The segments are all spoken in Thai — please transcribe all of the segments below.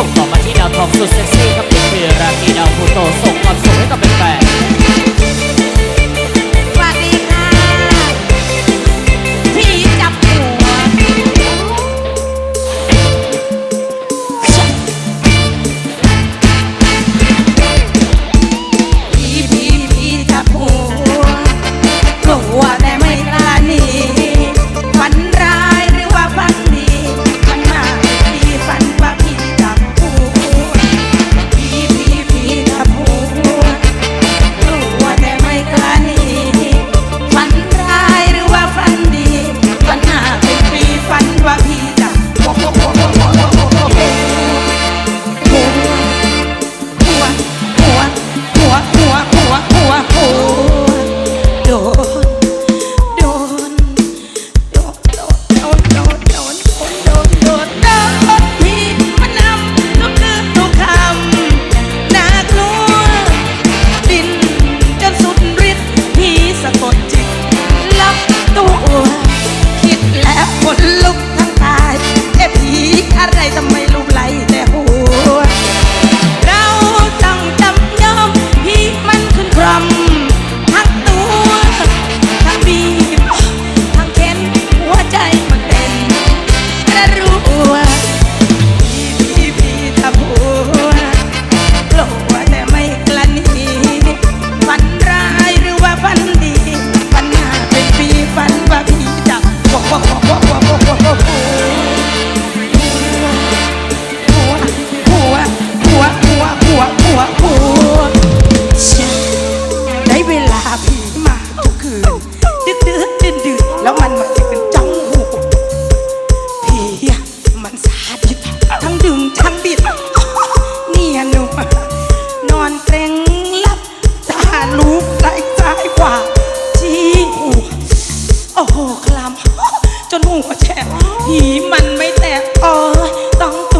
ส่งต่อมาที่ดาวทองสุดเซ็กซี่ครับนี่คือราตรีดาวพูโตส่งความสุขให้กับแฟน โอ้โหคลำจนหัวแฉะผีมันไม่แตกอ๋อต้องตัว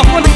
off when